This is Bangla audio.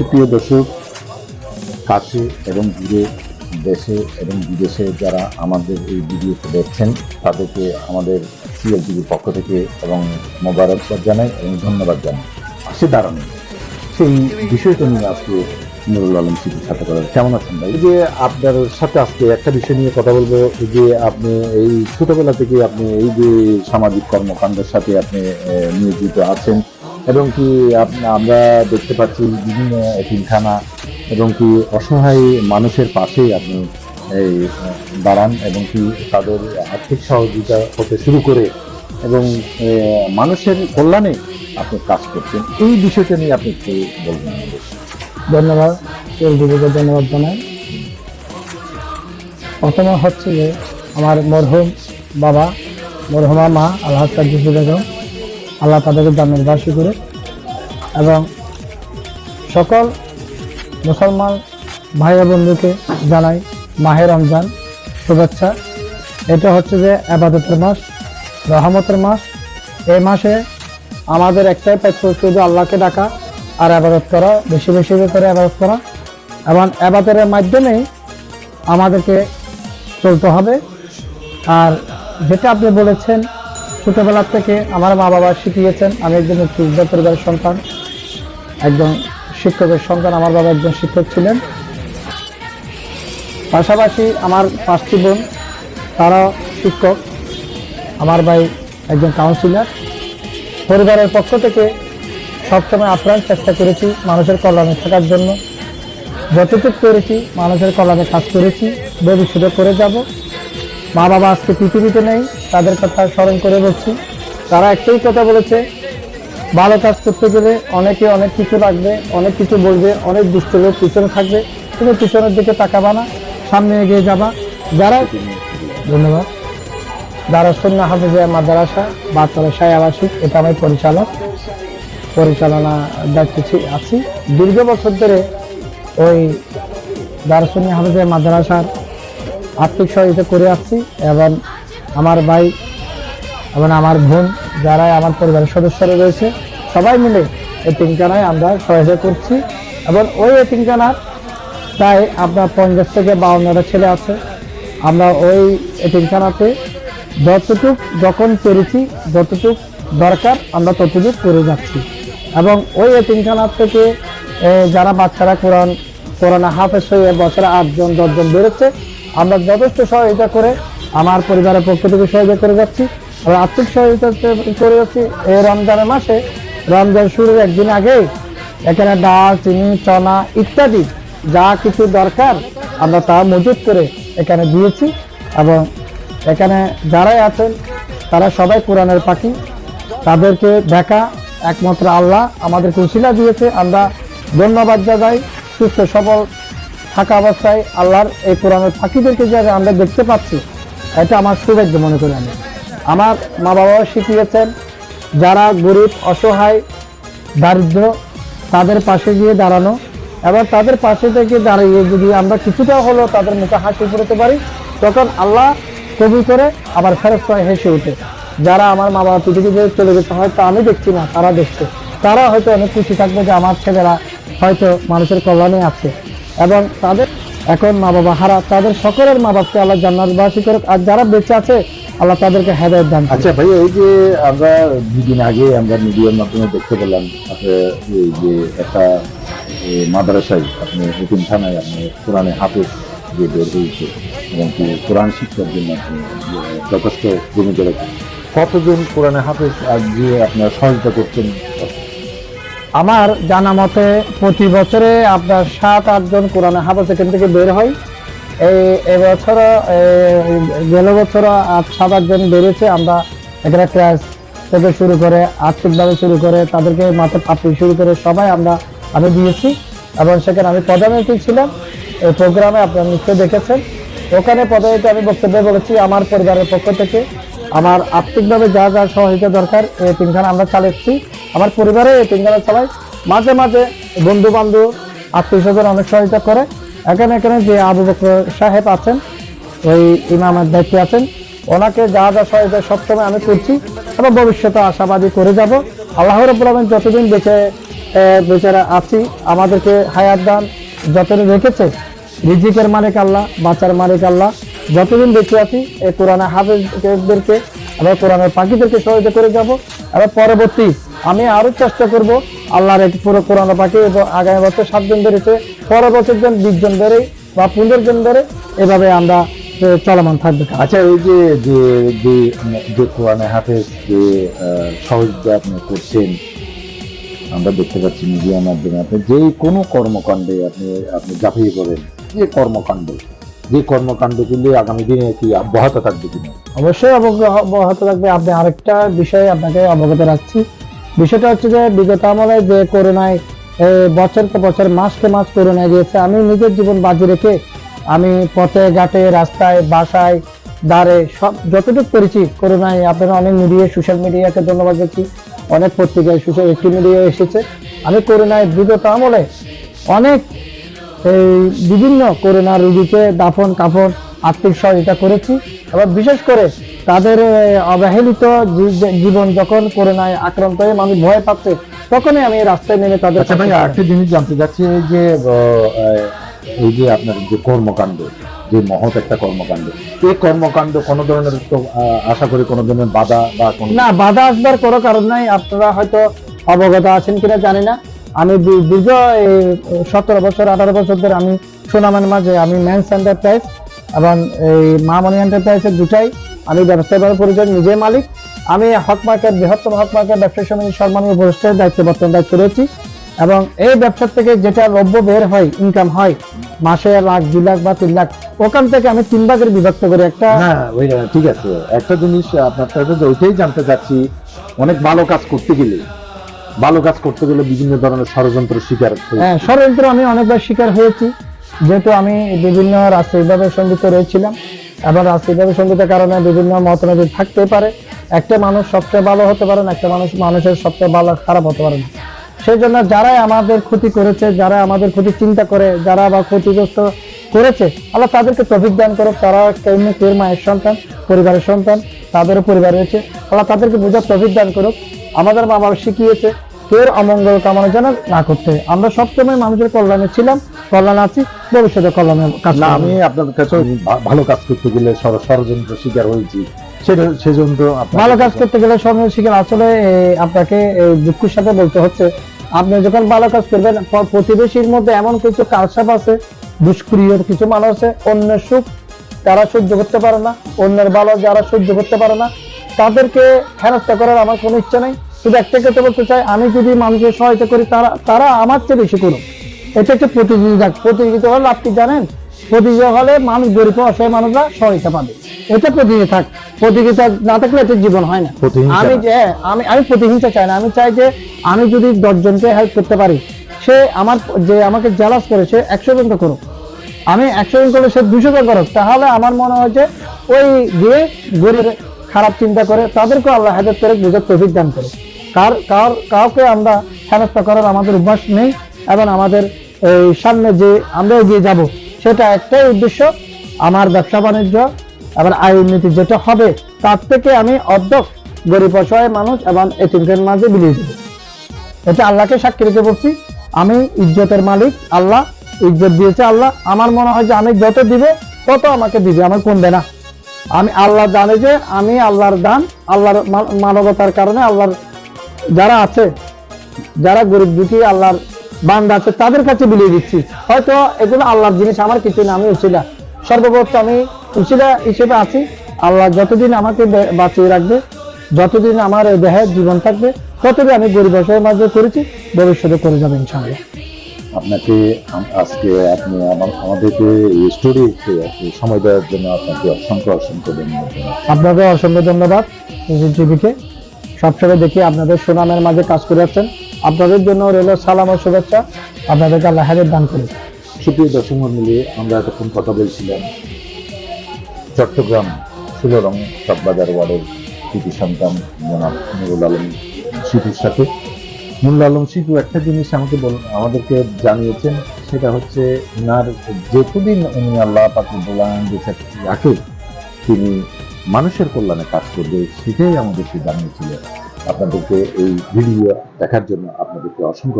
সুপ্রিয় দর্শক, কাছে এবং দূরে, দেশে এবং বিদেশে যারা আমাদের এই ভিডিওতে দেখছেন, তাদেরকে আমাদের সিএলটিভির পক্ষ থেকে এবং মোবারকবাদ জানাই এবং ধন্যবাদ জানাই। পাশে দাঁড়ানো। সেই বিষয়টা নিয়ে আজকে নুরুল আলম সিদ্দির সাথে কথা কেমন আছেন ভাই? যে আপনার সাথে আজকে একটা বিষয় নিয়ে কথা বলব যে আপনি এই ছোটবেলা থেকে আপনি এই যে সামাজিক কর্মকাণ্ডের সাথে আপনি নিয়োজিত আছেন এবং কি আমরা দেখতে পাচ্ছি বিভিন্ন এতিমখানা এবং কি অসহায় মানুষের পাশেই আপনি এই দাঁড়ান এবং কি তাদের আর্থিক সহযোগিতা হতে শুরু করে এবং মানুষের কল্যাণে আপনি কাজ করছেন। এই বিষয়টা নিয়ে আপনি একটু বলবেন। ধন্যবাদ। এলডিবিকে ধন্যবাদ জানাই। প্রথমে হচ্ছে যে আমার মরহুম বাবা, মরহুমা মা, আল্লাহ বেগম আল্লাহ তাদেরকে জামিন বাসী করে। এবং সকল মুসলমান ভাই বন্ধুকে জানাই মাহে রমজান শুভেচ্ছা। এটা হচ্ছে যে আবাদতের মাস, রহমতের মাস। এই মাসে আমাদের একটাই পেত্র শুধু আল্লাহকে ডাকা আর আবাদত করা, বেশি বেশি করে আবাদত করা। এবং আবাদতের মাধ্যমেই আমাদেরকে চলতে হবে। আর যেটা আপনি বলেছেন ছোটবেলা থেকে আমার মা বাবা শিখিয়েছেন, আমি একজন উচ্চ পরিবারের সন্তান, একজন শিক্ষকের সন্তান, আমার বাবা একজন শিক্ষক ছিলেন। পাশাপাশি আমার পাঁচটি বোন তারা শিক্ষক, আমার ভাই একজন কাউন্সিলর পরিবারের পক্ষ থেকে সবসময় আপ্রাণ চেষ্টা করেছি মানুষের কল্যাণে থাকার জন্য। যতটুকু করেছি, মানুষের কল্যাণে কাজ করেছি, ভবিষ্যতে করে যাব। মা বাবা আজকে পৃথিবীতে নেই, তাদের কথা স্মরণ করে বলছি তারা একটাই কথা বলেছে, ভালো কাজ করতে গেলে অনেকে অনেক কিছু লাগবে অনেক কিছু বলবে, অনেক দুষ্ট লোক পিছনে থাকবে তুমি পিছনের দিকে তাকাবা না, সামনে এগিয়ে যাবা। যারা ধন্যবাদ। দারুসুন্না হাফিজা মাদ্রাসা বাচ্চারা সাই আবাসিক, এটা আমি পরিচালক। পরিচালনা দায়িত্বে আছি। দীর্ঘ বছর ধরে ওই দারুসুন্না হাফিজা মাদ্রাসার আর্থিক সহযোগিতা করে আসছি এবং আমার ভাই এবং আমার বোন যারা আমার পরিবারের সদস্যরা রয়েছে, সবাই মিলে এই তিনখানায় আমরা সহায়তা করছি। এবং ওই এতিমখানার প্রায় আপনার পঞ্চাশ থেকে বাউন্নটা ছেলে আছে। আমরা ওই এতিমখানাতে যতটুক যখন পেরেছি, যতটুক দরকার আমরা ততটুক করে যাচ্ছি। এবং ওই এতিমখানা থেকে যারা বাচ্চারা কোরআন কোরআন হাফেজ হয়ে বছরে আটজন, দশজন বেরোচ্ছে আমরা যথেষ্ট সহযোগিতা করে আমার পরিবারের পক্ষ থেকে সহযোগিতা করে যাচ্ছি আর আর্থিক সহযোগিতা করে যাচ্ছি। এই রমজানের মাসে, রমজান শুরুর একদিন আগে এখানে ডাল, চিনি, চনা ইত্যাদি যা কিছু দরকার আমরা তা মজুত করে এখানে দিয়েছি এবং এখানে যারাই আছেন, তারা সবাই কোরআনের পাখি। তাদেরকে দেখা, একমাত্র আল্লাহ আমাদেরকে উশিলা দিয়েছে। আমরা ধন্যবাদ জানাই, সুস্থ, সবল থাকা অবস্থায় আল্লাহর এই কোরআনের পাখিদেরকে যে আমরা দেখতে পাচ্ছি, এটা আমার সৌভাগ্য মনে করি আমি। আমার মা বাবাও শিখিয়েছেন, যারা গরিব, অসহায়, দারিদ্র, তাদের পাশে গিয়ে দাঁড়ানো এবং তাদের পাশে থেকে দাঁড়িয়ে যদি আমরা কিছুটা হলেও তাদের মুখে হাসি ফুটাতে পারি, তখন আল্লাহ কবি করে আবার ফেরত হয় হেসে ওঠে যারা আমার মা বাবা পৃথিবী থেকে চলে গেছে, হয়তো আমি দেখছি না, তারা দেখছে। তারা হয়তো অনেক খুশি থাকবে যে আমার ছেলেরা হয়তো মানুষের কল্যাণে আছে। এবং তাদের এখন মা বাবা হারা তাদের সকলের মা বাপকে আল্লাহ জান্নাতবাসী করে আর যারা বেঁচে আছে, আল্লাহ তাদেরকে হেদায়ত দান। আচ্ছা ভাই, এই যে আমরা দুদিন আগে আমরা মিডিয়ার মাধ্যমে দেখতে পেলাম এই যে একটা মাদ্রাসায় আপনি এতিমখানায় আপনি কোরআনে হাফেজ যে বের হয়েছে, এবং কোরআন শিক্ষার জন্য যথেষ্ট ভূমিকা রেখেছেন। কতজন কোরআনে হাফেজ আর গিয়ে আপনার সহযোগিতা করছেন আমার জানা মতে প্রতি বছরে আপনার সাত আটজন কোরআনে হাফেজ এখান থেকে বের হয়। এই এবছর গেল বছর আট, সাত আটজন বেরিয়েছে। আমরা এখানে ক্লাস থেকে শুরু করে আর্থিকভাবে শুরু করে তাদেরকে মাথা পাপড়ি শুরু করে সবাই আমরা, আমি দিয়েছি। এবং সেখানে আমি প্রধানমন্ত্রী ছিলাম। এই প্রোগ্রামে আপনারা নিশ্চয়ই দেখেছেন। ওখানে পদবিতে আমি বক্তব্য বলেছি, আমার পরিবারের পক্ষ থেকে আমার আর্থিকভাবে যা যা সহযোগিতা দরকার এই তিনখানা আমরা চালাচ্ছি আমার পরিবারে এই তিনখানা চালাই মাঝে মাঝে বন্ধু বান্ধব আত্মীয় স্বজন অনেক সহযোগিতা করে। এখানে এখানে যে আবু বকর সাহেব আছেন, ওই ইমামের দায়িত্বে আছেন, ওনাকে যা যা সহায়তা সবসময় আমি করছি এবং ভবিষ্যতে আশাবাদী করে যাব। আল্লাহ রব্বুল আলমিন যতদিন বেঁচে বেচারা আছি, আমাদেরকে হায়াত দান, যতদিন রেখেছে, রিজিকের মালিক আল্লাহ, বাঁচার মালিক আল্লাহ। যতদিন বেঁচে আছি, এই কোরআনে হাফেজদেরকে আবার কোরআনের পাখিদেরকে সহযোগিতা করে যাব। আবার পরবর্তী আমি আরও চেষ্টা করব আল্লাহর এক পুরো কোরআন পাখি এবং আগামী বছর সাতজন বেড়েছে পরের বছর জন বিশ জন বেড়ে বা পনেরো জন বেড়ে এভাবে আমরা চলমান থাকবে। আচ্ছা এই যে যে কোরআনে হাফেজ যে সহযোগিতা আপনি করছেন, আমরা দেখতে পাচ্ছি মিডিয়ার মাধ্যমে, আপনি যে কোনো কর্মকাণ্ডে আপনি আপনি ঝাঁপিয়ে করেন, যে কর্মকাণ্ড? যে কর্মকাণ্ড করলে আগামী দিনে কি অব্যাহত থাকবে কিনা? অবশ্যই অবগত থাকবে। আপনি আরেকটা বিষয়ে আপনাকে অবগত রাখছি। বিষয়টা হচ্ছে যে বিগত আমলে যে করোনায় এ, বছরকে বছর মাসকে মাস করোনায় গিয়েছে আমি নিজের জীবন বাজি রেখে আমি পথে ঘাটে রাস্তায় বাসায় দ্বারে সব যতটুকু করেছি করোনায় আপনারা অনেক মিডিয়া সোশ্যাল মিডিয়াকে ধন্যবাদ দিচ্ছি অনেক পত্রিকায় সোশ্যাল একটি মিডিয়া এসেছে। আমি করোনায় বিগত আমলে অনেক এই বিভিন্ন করোনা রোগীকে দাফন কাফন আর্থিক সহযোগিতা করেছি। এবং বিশেষ করে তাদের অবহেলিত জীবন যখন করোনায় আক্রান্ত হয়ে মানুষ ভয় পাচ্ছে তখনই আমি রাস্তায় নেমে তাদের আচ্ছা একটা জিনিস জানতে চাচ্ছি যে এই যে আপনার যে কর্মকাণ্ড যে মহৎ একটা কর্মকাণ্ড এই কর্মকাণ্ড কোনো ধরনের তো আশা করি কোনো ধরনের বাধা বা না বাধা আসবার কোনো কারণ নাই আপনারা হয়তো অবগত আছেন কিনা জানি না। আমি দীর্ঘ সতেরো বছর, আঠারো বছর ধরে আমি সুনামের মাঝে আমি মেন্স এন্টারপ্রাইজ এবং এই মামনি এন্টারপ্রাইজের দুটাই আমি ব্যবসায়ী পরিচয় নিজে মালিক। আমি হক মার্কেট, বৃহত্তম হক মার্কেট, ব্যবসায়ী সমিতির সম্মানীয় উপদেষ্টার দায়িত্ব বর্তমান দায়িত্ব রয়েছি এবং এই ব্যবসা থেকে যেটা দ্রব্য বের হয় ইনকাম হয়, মাসে লাখ, দুই লাখ বা তিন লাখ, ওখান থেকে আমি তিন ভাগের বিভক্ত করে। একটা ঠিক আছে। একটা জিনিস আপনার ওইটাই জানতে চাচ্ছি, অনেক ভালো কাজ করতে গেলে ভালো কাজ করতে গেলে বিভিন্ন ধরনের ষড়যন্ত্র শিকার হ্যাঁ ষড়যন্ত্র আমি অনেকবার শিকার হয়েছি। যেহেতু আমি বিভিন্ন রাষ্ট্রীয়ভাবে সংগীত রয়েছিলাম, এবং রাষ্ট্রীয়ভাবে সঙ্গীতের কারণে বিভিন্ন মতভেদ থাকতে পারে। একটা মানুষ সবচেয়ে ভালো হতে পারে না, একটা মানুষ মানুষের সবচেয়ে ভালো খারাপ হতে পারে না। সেই জন্য যারাই আমাদের ক্ষতি করেছে যারা আমাদের ক্ষতি চিন্তা করে, যারা বা ক্ষতিগ্রস্ত করেছে, আল্লাহ তাদেরকে তফিক দান করুক। তারা কেমনি কেউ মায়ের সন্তান, পরিবারের সন্তান, তাদেরও পরিবার রয়েছে। আল্লাহ তাদেরকে বোঝার তফিক দান করুক। আমাদের মা বাবা শিখিয়েছে কেউ অমঙ্গল কামনা যেন না করতে। আমরা সবসময় মানুষের কল্যাণে ছিলাম কল্যাণ আছি ভবিষ্যতে কল্যাণে কাজ না আমি আপনাদের কাছে ভালো কাজ করতে গেলে ষড়যন্ত্র শিকার হয়েছি। সেটা সেজন্য ভালো কাজ করতে গেলে সময় শিখেন আসলে আপনাকে দুঃখের সাথে বলতে হচ্ছে আপনি যখন ভালো কাজ করবেন প্রতিবেশীর মধ্যে এমন কিছু কালসাপ আছে দুষ্ক্রিয় কিছু মানুষ আছে অন্যের সুখ তারা সহ্য করতে পারে না অন্যের ভালো যারা সহ্য করতে পারে না তাদেরকে হেনস্থা করার আমার কোনো ইচ্ছা নেই। শুধু একটা কথা বলতে চাই আমি যদি মানুষের সহায়তা করি তারা তারা আমার চেয়ে বেশি করুক। এটা একটা প্রতিযোগিতা প্রতিযোগিতা হলে আপনি জানেন প্রতিযোগিতা হলে মানুষ গরিব অসহায় মানুষরা সহায়তা পাবে। এটা প্রতিযোগিতা থাক। প্রতিযোগিতা না থাকলে এটা জীবন হয় না। আমি যে আমি আমি প্রতিহিংসা চাই না। আমি চাই যে আমি যদি দশজনকে হেল্প করতে পারি সে আমার যে আমাকে জ্যালাস করে সে একশো জন তো করুক। আমি একশো জন করলে সে দুশো জন করুক। তাহলে আমার মনে হয় যে ওই দিয়ে গরিব খারাপ চিন্তা করে তাদেরকে আল্লাহ হেদাত করে বুঝে তৌফিক দান করে। কার কার, কাউকে আমরা হেনস্থা করার আমাদের অভ্যাস নেই এবং আমাদের এই সামনে যে আমরা এগিয়ে যাব, সেটা একটাই উদ্দেশ্য, আমার ব্যবসা বাণিজ্য এবং আয় উন্নতি যেটা হবে, তার থেকে আমি অর্ধক গরিব অসহায় মানুষ এবং এতিমদের মাঝে বিলিয়ে দেবো। এটা আল্লাহকে সাক্ষী রেখে বলছি, আমি ইজ্জতের মালিক, আল্লাহ, ইজ্জত দিয়েছে আল্লাহ, আমার মনে হয় যে আমি যত দিব, তত আমাকে দিবে, আমার কমবে না। আমি আল্লাহ জানে যে আমি আল্লাহর দান, আল্লাহর মানবতার কারণে আল্লাহর যারা আছে, যারা গরিব দুঃখী, আল্লাহর বান্দা আছে, তাদের কাছে বিলিয়ে দিচ্ছি। হয়তো এগুলো আল্লাহর জিনিস, আমার কিছু না, আমি উচিলা। সর্বপ্রথম আমি উচিলা হিসেবে আছি, আল্লাহ যতদিন আমাকে বাঁচিয়ে রাখবে, যতদিন আমার এই দেহে জীবন থাকবে, ততদিন আমি গরিব মাঝে করেছি, ভবিষ্যতে করে যাবে ইনশাআল্লাহ। আপনাকে আজকে আপনি আমার- আমাদেরকে এই স্টোরিতে সময় দেওয়ার জন্য আপনাকে অসংখ্য অসংখ্য ধন্যবাদ। আপনাকে অসংখ্য ধন্যবাদ টিভিকে সবসময় দেখি আপনাদের সুনামের মাঝে কাজ করে যাচ্ছেন। আপনাদের জন্য রইল সালাম ও শুভেচ্ছা। আপনাদেরকে আল্লাহ হাজার দান করে সুপ্রিয় দর্শক মন্ডলী আমরা এতক্ষণ কথা বলছিলাম চট্টগ্রাম ষোলো রং চকবাজার ওয়ার্ডের কৃতি সন্তান জনাব নুরুল আলম শিপুর সাথে। নুরুল আলম শিপু একটা জিনিস আমাকে বল, আমাদেরকে জানিয়েছেন, সেটা হচ্ছে ওনার যে কদিন উনি আল্লাহ পাকে বলান যে রাখে, তিনি মানুষের কল্যাণে কাজ করবে, সেটাই আমাদেরকে জানিয়েছিলেন। আপনাদেরকে এই ভিডিও দেখার জন্য আপনাদেরকে অসংখ্য